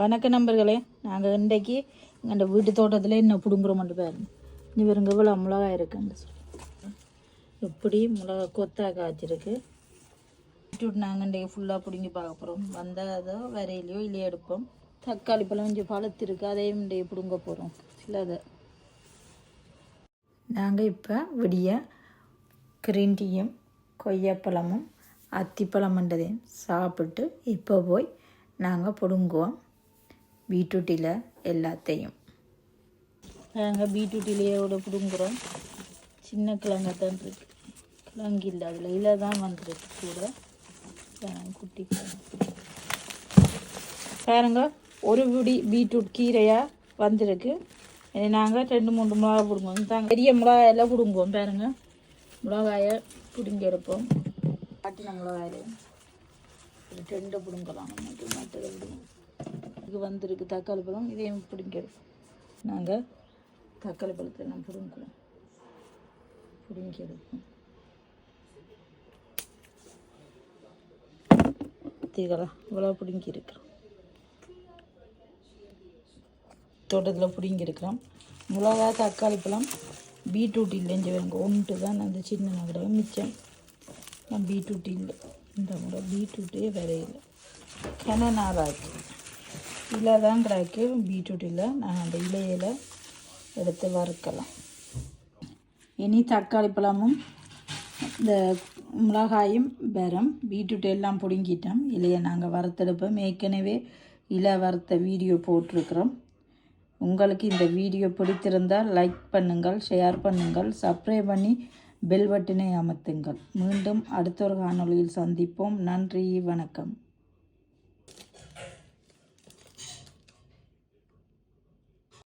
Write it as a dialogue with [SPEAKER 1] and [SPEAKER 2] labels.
[SPEAKER 1] வணக்க நண்பர்களே நாங்கள் இன்றைக்கு எங்கள் வீட்டு தோட்டத்தில் என்ன பிடுங்குறோம்னு பாருங்க. வெறுங்க இவ்வளோ மிளகாய் இருக்குன்னு சொல்லி. எப்படி மிளகா கொத்தா காய்ச்சிருக்கு? நாங்கள் இன்றைக்கு ஃபுல்லாக பிடுங்கி பார்க்க போகிறோம் வந்தால் அதோ வரையிலையோ இல்லையோ எடுப்போம். தக்காளி பழம் கொஞ்சம் பழுத்திருக்கு அதையும் இன்றைக்கு பிடுங்க போகிறோம் சிலதை. நாங்கள் இப்போ விடிய கிரீன் டீயும் கொய்யாப்பழமும் அத்திப்பழம்ன்றதையும் சாப்பிட்டு இப்போ போய் நாங்கள் பிடுங்குவோம். பீட்ரூட்டில் எல்லாத்தையும். நாங்கள் பீட்ரூட்டிலேயோட பிடுங்குறோம். சின்ன கிழங்கத்தான் இருக்கு. கிழங்கு இல்லை அதில் இலை தான் வந்துருக்கு கூட. குட்டி பாருங்க ஒரு பிடி பீட்ரூட் கீரையாக வந்திருக்கு. நாங்கள் ரெண்டு மூணு மிளகா பிடுங்குவோம். தாங்க பெரிய மிளகாயெல்லாம் பிடுங்குவோம் பாருங்க. மிளகாயை பிடுங்கி எடுப்போம். காட்டின மிளகாயில் ரெண்டு பிடுங்கலாம். நமக்கு மற்றது பிடுங்குவோம் இது வந்திருக்கு தக்காளி பழம் இதையும் பிடிங்கிறது நாங்கள் தக்காளி பழத்தை நான் பிடுங்குவோம் பிடுங்கி எடுப்போம் இவ்வளோ பிடுங்கி இருக்கிறோம் தோட்டத்தில் பிடுங்கி இருக்கிறோம் மிளகா தக்காளி பழம் பீட்ரூட் இல்லைன்னு வேங்க ஒன்று தான் அந்த சின்ன நகரை மிச்சம். நான் பீட்ரூட் இல்லை. இந்த முறை பீட்ரூட்டே வரையில கிண நாளாச்சு இலை தான் கிடைக்கும் பீட்ரூட் இல்லை நான் அந்த இலையில எடுத்து வறுக்கலாம். இனி தக்காளி பழமும் இந்த மிளகாயும் பெரம் பீட்ரூட் எல்லாம் பிடுங்கிட்டோம். இலையை நாங்கள் வறுத்தெடுப்போம். ஏற்கனவே இலை வறுத்த வீடியோ போட்டிருக்கிறோம். உங்களுக்கு இந்த வீடியோ பிடித்திருந்தால் லைக் பண்ணுங்கள் ஷேர் பண்ணுங்கள் சப்ஸ்கிரைப் பண்ணி பெல் பட்டினை அமர்த்துங்கள். மீண்டும் அடுத்த ஒரு காணொலியில் சந்திப்போம். நன்றி வணக்கம்.